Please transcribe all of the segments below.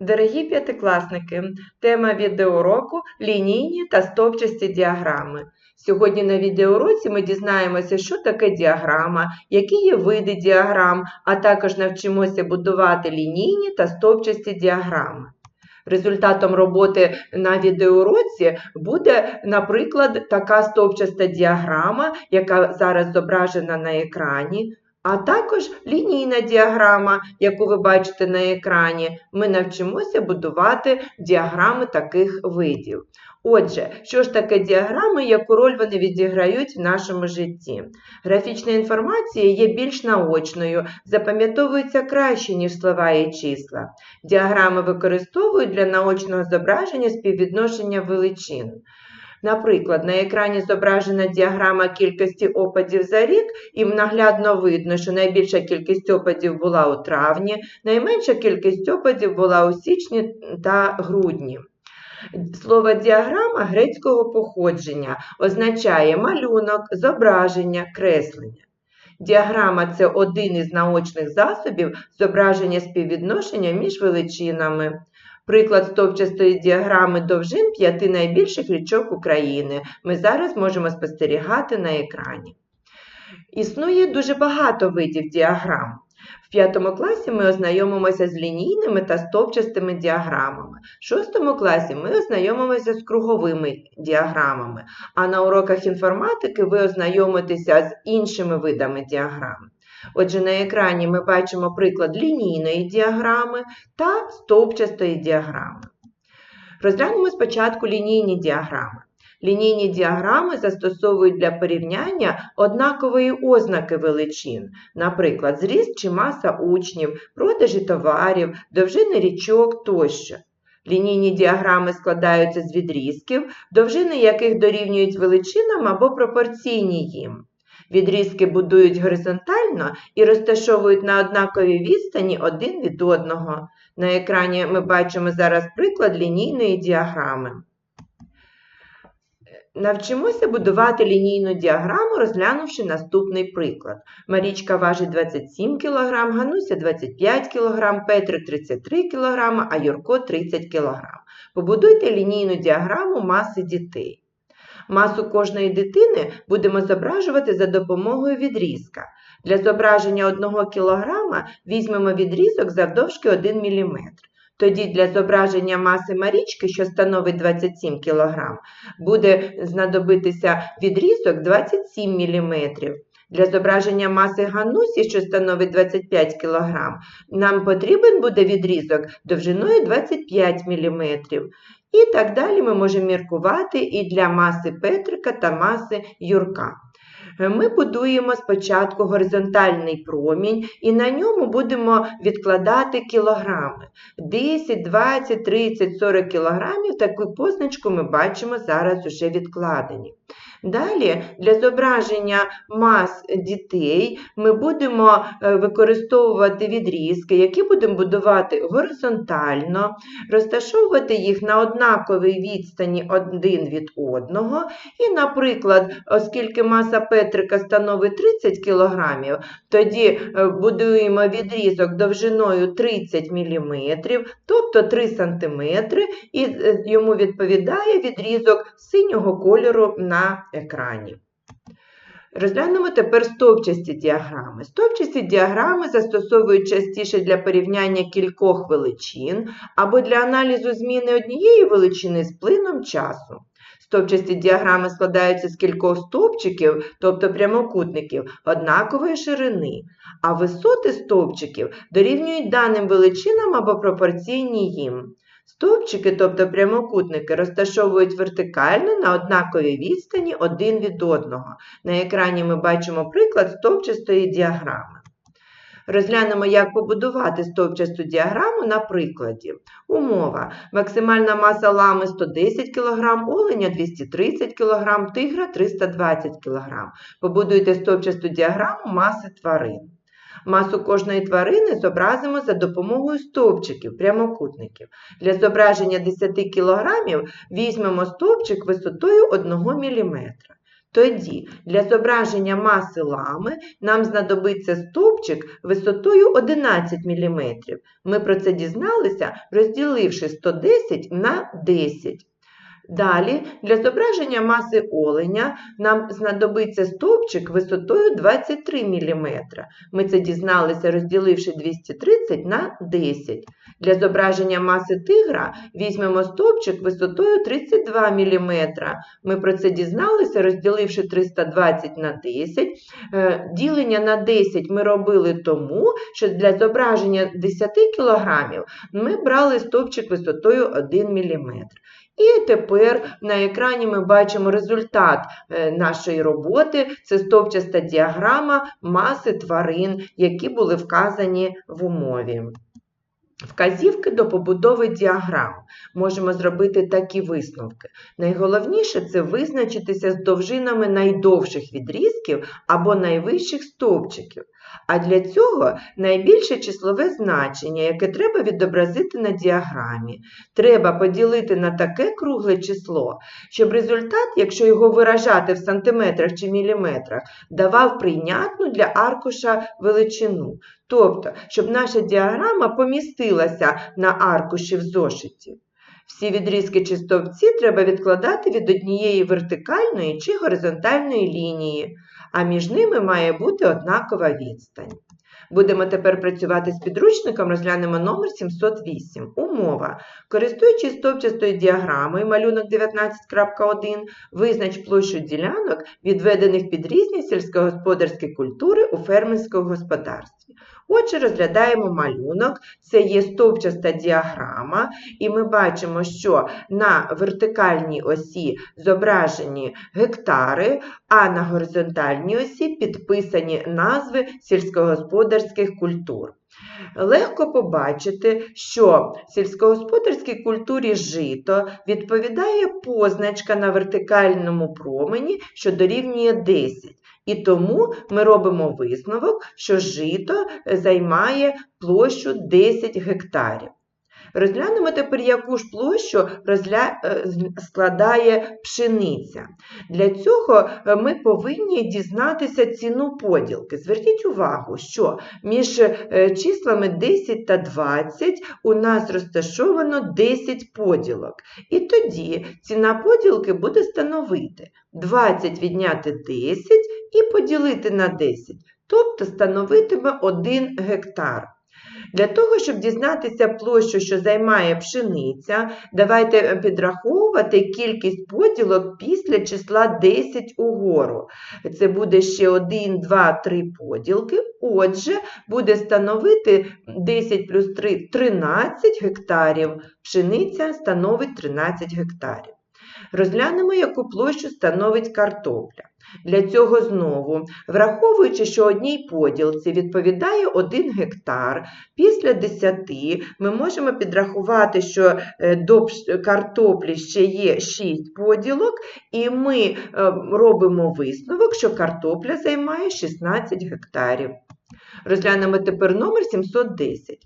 Дорогі п'ятикласники, тема відеоуроку лінійні та стовпчасті діаграми. Сьогодні на відеоуроці ми дізнаємося, що таке діаграма, які є види діаграм, а також навчимося будувати лінійні та стовпчасті діаграми. Результатом роботи на відеоуроці буде, наприклад, така стовпчаста діаграма, яка зараз зображена на екрані, а також лінійна діаграма, яку ви бачите на екрані. Ми навчимося будувати діаграми таких видів. Отже, що ж таке діаграми, яку роль вони відіграють в нашому житті? Графічна інформація є більш наочною, запам'ятовується краще, ніж слова і числа. Діаграми використовують для наочного зображення співвідношення величин. Наприклад, на екрані зображена діаграма кількості опадів за рік, і наглядно видно, що найбільша кількість опадів була у травні, найменша кількість опадів була у січні та грудні. Слово діаграма грецького походження означає малюнок, зображення, креслення. Діаграма це один із наочних засобів зображення співвідношення між величинами. Приклад стовпчастої діаграми довжин п'яти найбільших річок України ми зараз можемо спостерігати на екрані. Існує дуже багато видів діаграм. В п'ятому класі ми ознайомимося з лінійними та стовпчастими діаграмами. В шостому класі ми ознайомимося з круговими діаграмами, а на уроках інформатики ви ознайомитеся з іншими видами діаграм. Отже, на екрані ми бачимо приклад лінійної діаграми та стовпчастої діаграми. Розглянемо спочатку лінійні діаграми. Лінійні діаграми застосовують для порівняння однакової ознаки величин, наприклад, зріст чи маса учнів, продажі товарів, довжини річок тощо. Лінійні діаграми складаються з відрізків, довжини яких дорівнюють величинам або пропорційні їм. Відрізки будують горизонтально і розташовують на однаковій відстані один від одного. На екрані ми бачимо зараз приклад лінійної діаграми. Навчимося будувати лінійну діаграму, розглянувши наступний приклад. Марічка важить 27 кг, Гануся 25 кг, Петрик 33 кг, а Юрко 30 кг. Побудуйте лінійну діаграму маси дітей. Масу кожної дитини будемо зображувати за допомогою відрізка. Для зображення 1 кг візьмемо відрізок завдовжки 1 мм. Тоді для зображення маси Марічки, що становить 27 кг, буде знадобитися відрізок 27 мм. Для зображення маси Ганусі, що становить 25 кг, нам потрібен буде відрізок довжиною 25 мм. І так далі ми можемо міркувати і для маси Петрика та маси Юрка. Ми будуємо спочатку горизонтальний промінь і на ньому будемо відкладати кілограми. 10, 20, 30, 40 кілограмів таку позначку ми бачимо зараз уже відкладені. Далі для зображення мас дітей ми будемо використовувати відрізки, які будемо будувати горизонтально, розташовувати їх на однаковій відстані один від одного. І, наприклад, оскільки маса Петрика становить 30 кг, тоді будуємо відрізок довжиною 30 мм, тобто 3 см, і йому відповідає відрізок синього кольору на екрані. Розглянемо тепер стовпчасті діаграми. Стовпчасті діаграми застосовують частіше для порівняння кількох величин або для аналізу зміни однієї величини з плином часу. Стовпчасті діаграми складаються з кількох стовпчиків, тобто прямокутників, однакової ширини, а висоти стовпчиків дорівнюють даним величинам або пропорційні їм. Стовпчики, тобто прямокутники, розташовують вертикально на однаковій відстані один від одного. На екрані ми бачимо приклад стовпчастої діаграми. Розглянемо, як побудувати стовпчасту діаграму на прикладі. Умова. Максимальна маса лами 110 кг, оленя 230 кг, тигра 320 кг. Побудуйте стовпчасту діаграму маси тварин. Масу кожної тварини зобразимо за допомогою стовпчиків, прямокутників. Для зображення 10 кг візьмемо стовпчик висотою 1 мм. Тоді для зображення маси лами нам знадобиться стовпчик висотою 11 мм. Ми про це дізналися, розділивши 110 на 10. Далі для зображення маси оленя нам знадобиться стовпчик висотою 23 мм. Ми це дізналися, розділивши 230 на 10. Для зображення маси тигра візьмемо стовпчик висотою 32 мм. Ми про це дізналися, розділивши 320 на 10. Е, Ділення на 10 ми робили тому, що для зображення 10 кг ми брали стовпчик висотою 1 мм. І тепер на екрані ми бачимо результат е, нашої роботи. Це стовпчаста діаграма маси тварин, які були вказані в умові. Вказівки до побудови діаграм. Можемо зробити такі висновки. Найголовніше це визначитися з довжинами найдовших відрізків або найвищих стовпчиків. А для цього найбільше числове значення, яке треба відобразити на діаграмі. Треба поділити на таке кругле число, щоб результат, якщо його виражати в сантиметрах чи міліметрах, давав прийнятну для аркуша величину. Тобто, щоб наша діаграма помістилася на аркуші в зошиті. Всі відрізки чи стовпці треба відкладати від однієї вертикальної чи горизонтальної лінії, а між ними має бути однакова відстань. Будемо тепер працювати з підручником, розглянемо номер 708. Умова. Користуючись стовпчастою діаграмою малюнок 19.1, визнач площу ділянок, відведених під різні сільськогосподарські культури у фермерському господарстві. Отже, розглядаємо малюнок, це є стовпчаста діаграма, і ми бачимо, що на вертикальній осі зображені гектари, а на горизонтальній осі підписані назви сільськогосподарських культур. Легко побачити, що сільськогосподарській культурі жито відповідає позначка на вертикальному промені, що дорівнює 10. І тому ми робимо висновок, що жито займає площу 10 гектарів. Розглянемо тепер, яку ж площу розгля... е, складає пшениця. Для цього е, ми повинні дізнатися ціну поділки. Зверніть увагу, що між е, числами 10 та 20 у нас розташовано 10 поділок. І тоді ціна поділки буде становити 20 відняти 10 і поділити на 10, тобто становитиме 1 гектар. Для того, щоб дізнатися площу, що займає пшениця, давайте е, підраховувати кількість поділок після числа 10 угору. Це буде ще 1, 2, 3 поділки. Отже, буде становити 10 плюс 3 – 13 гектарів. Пшениця становить 13 гектарів. Розглянемо, яку площу становить картопля. Для цього знову, враховуючи, що одній поділці відповідає 1 гектар, після 10 ми можемо підрахувати, що е, до картоплі ще є 6 поділок, і ми е, робимо висновок, що картопля займає 16 гектарів. Розглянемо тепер номер 710.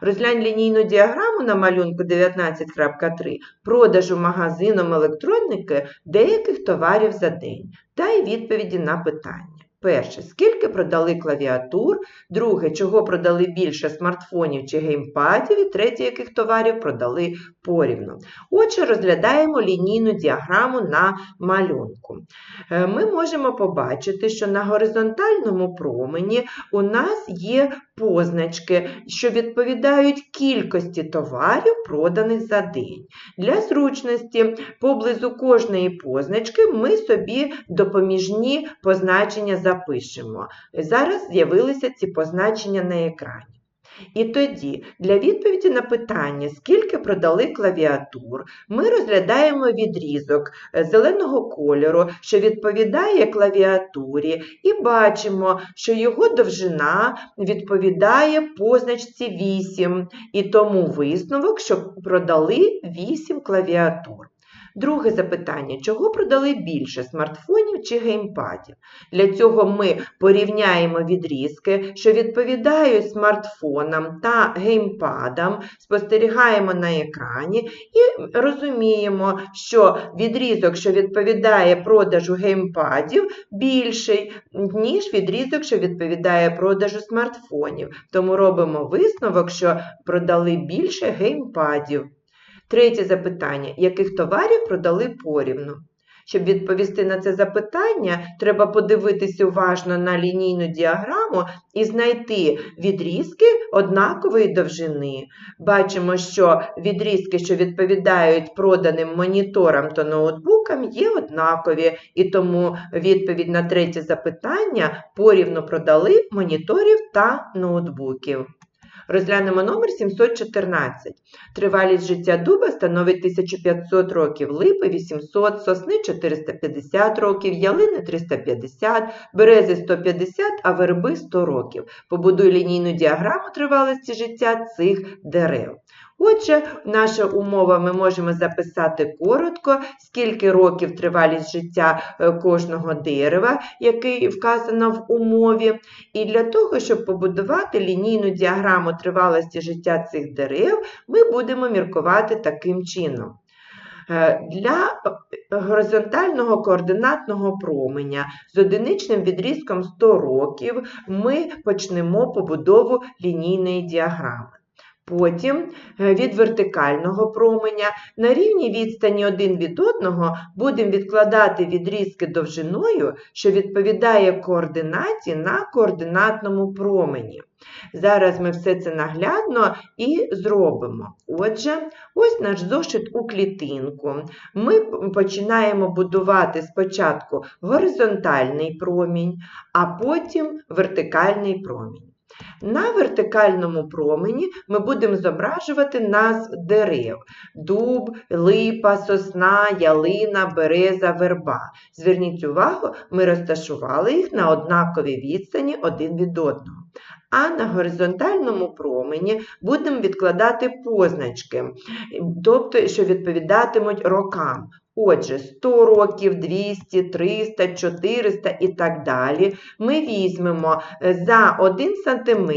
Розглянь лінійну діаграму на малюнку 19.3 продажу магазином електроніки деяких товарів за день. Дай відповіді на питання. Перше, скільки продали клавіатур, друге, чого продали більше смартфонів чи геймпадів, і третє, яких товарів продали порівну. Отже, розглядаємо лінійну діаграму на малюнку. Е, Ми можемо побачити, що на горизонтальному промені у нас є позначки, що відповідають кількості товарів, проданих за день. Для зручності поблизу кожної позначки ми собі допоміжні позначення запишемо. Зараз з'явилися ці позначення на екрані. І тоді для відповіді на питання, скільки продали клавіатур, ми розглядаємо відрізок е, зеленого кольору, що відповідає клавіатурі, і бачимо, що його довжина відповідає позначці 8, і тому висновок, що продали 8 клавіатур. Друге запитання: чого продали більше смартфонів чи геймпадів? Для цього ми порівняємо відрізки, що відповідають смартфонам та геймпадам, спостерігаємо на екрані і розуміємо, що відрізок, що відповідає продажу геймпадів, більший, ніж відрізок, що відповідає продажу смартфонів. Тому робимо висновок, що продали більше геймпадів. Третє запитання: яких товарів продали порівну? Щоб відповісти на це запитання, треба подивитись уважно на лінійну діаграму і знайти відрізки однакової довжини. Бачимо, що відрізки, що відповідають проданим моніторам та ноутбукам, є однакові, і тому відповідь на третє запитання порівну продали моніторів та ноутбуків. Розглянемо номер 714. Тривалість життя дуба становить 1500 років, липи 800, сосни 450 років, ялини 350, берези 150, а верби 100 років. Побудуй лінійну діаграму тривалості життя цих дерев. Отже, наша умова ми можемо записати коротко, скільки років тривалість життя е, кожного дерева, який вказано в умові. І для того, щоб побудувати лінійну діаграму тривалості життя цих дерев, ми будемо міркувати таким чином. Е, Для горизонтального координатного променя з одиничним відрізком 100 років ми почнемо побудову лінійної діаграми. Потім е, від вертикального променя на рівній відстані один від одного будемо відкладати відрізки довжиною, що відповідає координаті на координатному промені. Зараз ми все це наглядно і зробимо. Отже, ось наш зошит у клітинку. Ми починаємо будувати спочатку горизонтальний промінь, а потім вертикальний промінь. На вертикальному промені ми будемо зображувати назв дерев: дуб, липа, сосна, ялина, береза, верба. Зверніть увагу, ми розташували їх на однаковій відстані один від одного. А на горизонтальному промені будемо відкладати позначки, тобто, що відповідатимуть рокам. Отже, 100 років, 200, 300, 400 і так далі. Ми візьмемо за 1 см,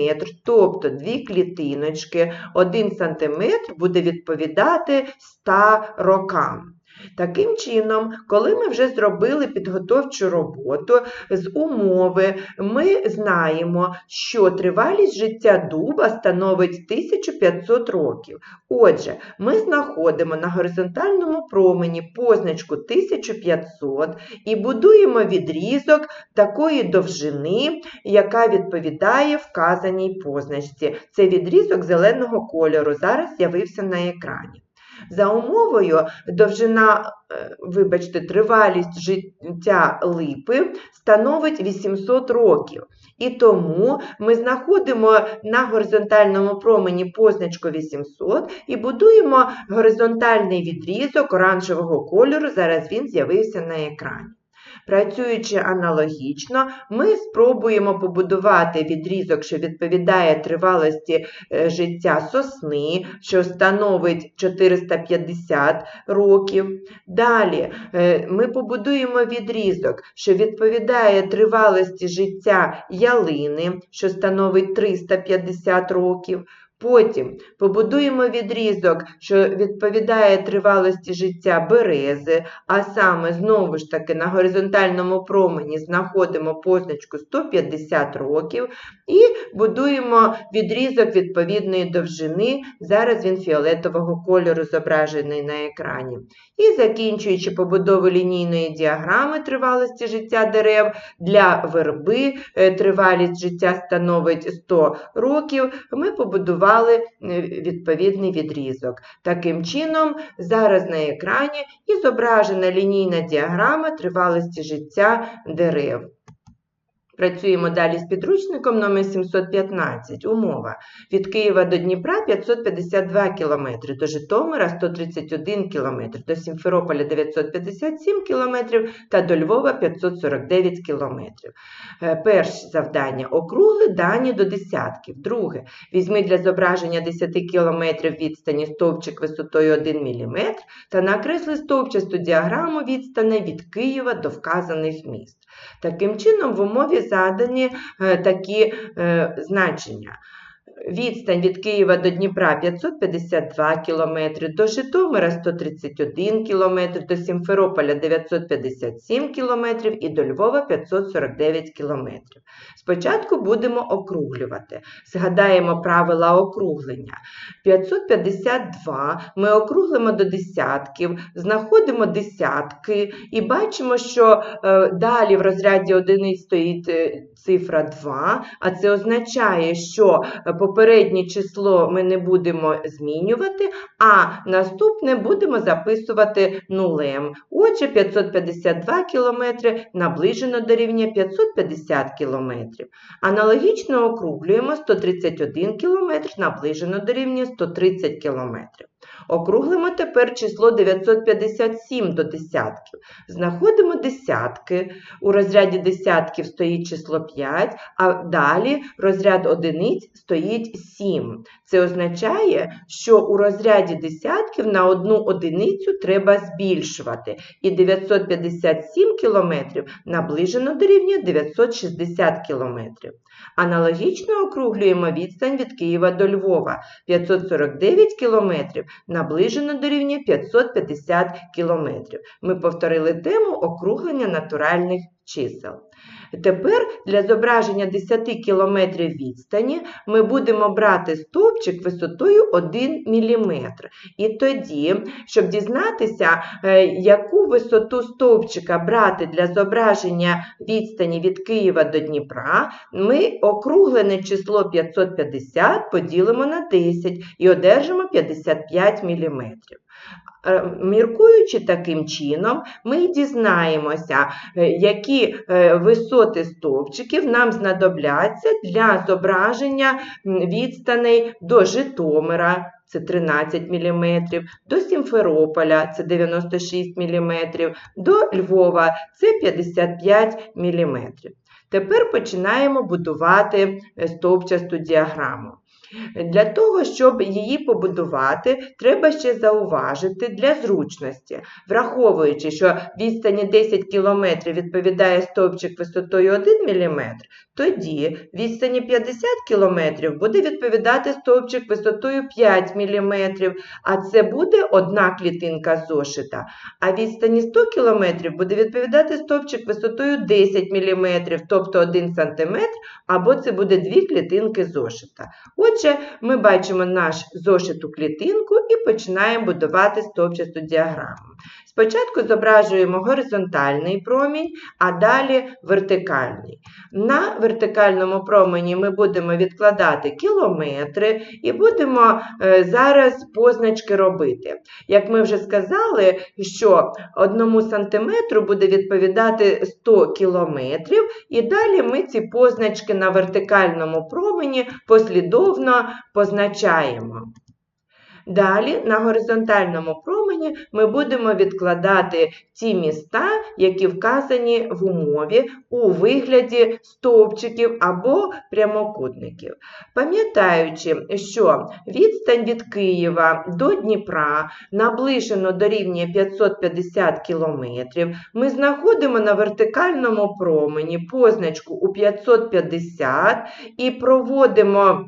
тобто дві клітиночки, 1 см буде відповідати 100 рокам. Таким чином, коли ми вже зробили підготовчу роботу з умови, ми знаємо, що тривалість життя дуба становить 1500 років. Отже, ми знаходимо на горизонтальному промені позначку 1500 і будуємо відрізок такої довжини, яка відповідає вказаній позначці. Це відрізок зеленого кольору. Зараз з'явився на екрані. За умовою, довжина, е, вибачте, тривалість життя липи становить 800 років. І тому ми знаходимо на горизонтальному промені позначку 800 і будуємо горизонтальний відрізок оранжевого кольору. Зараз він з'явився на екрані. Працюючи аналогічно, ми спробуємо побудувати відрізок, що відповідає тривалості е, життя сосни, що становить 450 років. Далі е, ми побудуємо відрізок, що відповідає тривалості життя ялини, що становить 350 років. Потім побудуємо відрізок, що відповідає тривалості життя берези, а саме, знову ж таки, на горизонтальному промені знаходимо позначку 150 років і будуємо відрізок відповідної довжини. Зараз він фіолетового кольору зображений на екрані. І закінчуючи побудову лінійної діаграми тривалості життя дерев, для верби е, тривалість життя становить 100 років, ми побудували е, відповідний відрізок. Таким чином, зараз на екрані і зображена лінійна діаграма тривалості життя дерев. Працюємо далі з підручником номер 715. Умова. Від Києва до Дніпра 552 км, до Житомира 131 км, до Сімферополя 957 км та до Львова 549 км. Е, Перше завдання. Округли дані до десятків. Друге. Візьми для зображення 10 км відстані стовпчик висотою 1 мм та накресли стовпчасту діаграму відстани від Києва до вказаних міст. Таким чином, в умові задані е, такі е, значення. Відстань від Києва до Дніпра 552 км, до Житомира 131 км, до Сімферополя 957 км і до Львова 549 км. Спочатку будемо округлювати. Згадаємо правила округлення. 552 ми округлимо до десятків, знаходимо десятки і бачимо, що е, далі в розряді одиниць стоїть е, цифра 2, а це означає, що е, попереднє число ми не будемо змінювати, а наступне будемо записувати нулем. Отже, 552 км наближено до рівня 550 км. Аналогічно округлюємо 131 км наближено до рівня 130 км. Округлимо тепер число 957 до десятків. Знаходимо десятки. У розряді десятків стоїть число 5, а далі розряд одиниць стоїть 7. Це означає, що у розряді десятків на одну одиницю треба збільшувати. І 957 км наближено до рівня 960 км. Аналогічно округлюємо відстань від Києва до Львова 549 км наближено до рівня 550 км. Ми повторили тему округлення натуральних чисел. Тепер для зображення 10 км відстані ми будемо брати стовпчик висотою 1 мм. І тоді, щоб дізнатися, е, яку висоту стовпчика брати для зображення відстані від Києва до Дніпра, ми округлене число 550 поділимо на 10 і одержимо 55 мм. Е, Міркуючи таким чином, ми дізнаємося, е, які е, висоти стовпчиків нам знадобляться для зображення відстаней до Житомира. Це 13 мм, до Сімферополя це 96 мм, до Львова це 55 мм. Тепер починаємо будувати стовпчасту діаграму. Для того, щоб її побудувати, треба ще зауважити для зручності, враховуючи, що відстані 10 км відповідає стовпчик висотою 1 мм, тоді відстані 50 км буде відповідати стовпчик висотою 5 мм, а це буде одна клітинка зошита. А відстані 100 км буде відповідати стовпчик висотою 10 мм, тобто 1 см, або це буде дві клітинки зошита. Отже, ми бачимо наш зошиту клітинку і починаємо будувати стовпчасту діаграму. Спочатку зображуємо горизонтальний промінь, а далі вертикальний. На вертикальному промені ми будемо відкладати кілометри і будемо е, зараз позначки робити. Як ми вже сказали, що одному сантиметру буде відповідати 100 кілометрів, і далі ми ці позначки на вертикальному промені послідовно позначаємо. Далі на горизонтальному промені ми будемо відкладати ті міста, які вказані в умові у вигляді стовпчиків або прямокутників. Пам'ятаючи, що відстань від Києва до Дніпра наближено до рівня 550 км, ми знаходимо на вертикальному промені позначку у 550 і проводимо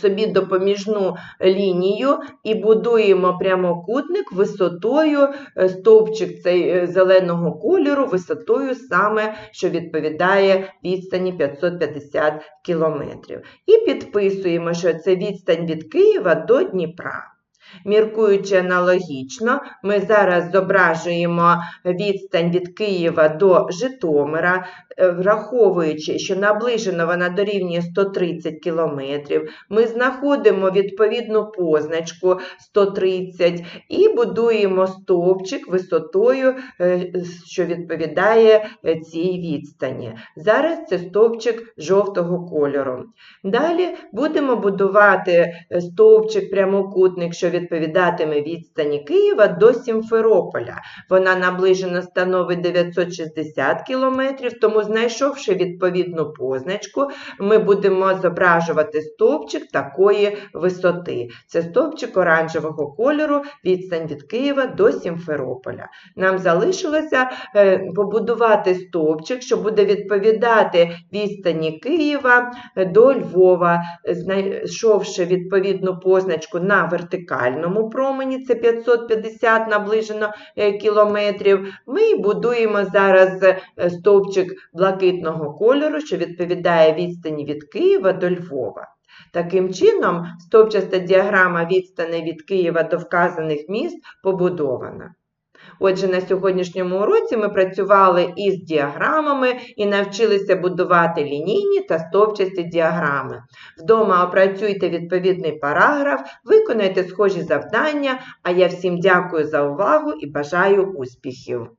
собі допоміжну лінію і будуємо прямокутник висотою, е, стовпчик цей е, зеленого кольору, висотою саме, що відповідає відстані 550 км. І підписуємо, що це відстань від Києва до Дніпра. Міркуючи аналогічно, ми зараз зображуємо відстань від Києва до Житомира, е, враховуючи, що наближено вона дорівнює 130 км, ми знаходимо відповідну позначку 130 і будуємо стовпчик висотою, е, що відповідає е, цій відстані. Зараз це стовпчик жовтого кольору. Далі будемо будувати стовпчик прямокутник, що відповідатиме відстані Києва до Сімферополя. Вона наближено становить 960 км, тому знайшовши відповідну позначку, ми будемо зображувати стовпчик такої висоти. Це стовпчик оранжевого кольору, відстань від Києва до Сімферополя. Нам залишилося е, побудувати стовпчик, що буде відповідати відстані Києва е, до Львова, знайшовши відповідну позначку на вертикальному промені, це 550 наближено е, кілометрів. Ми будуємо зараз е, стовпчик блакитного кольору, що відповідає відстані від Києва до Львова. Таким чином, стовпчаста діаграма відстани від Києва до вказаних міст побудована. Отже, на сьогоднішньому уроці ми працювали із діаграмами і навчилися будувати лінійні та стовпчасті діаграми. Вдома опрацюйте відповідний параграф, виконайте схожі завдання, а я всім дякую за увагу і бажаю успіхів!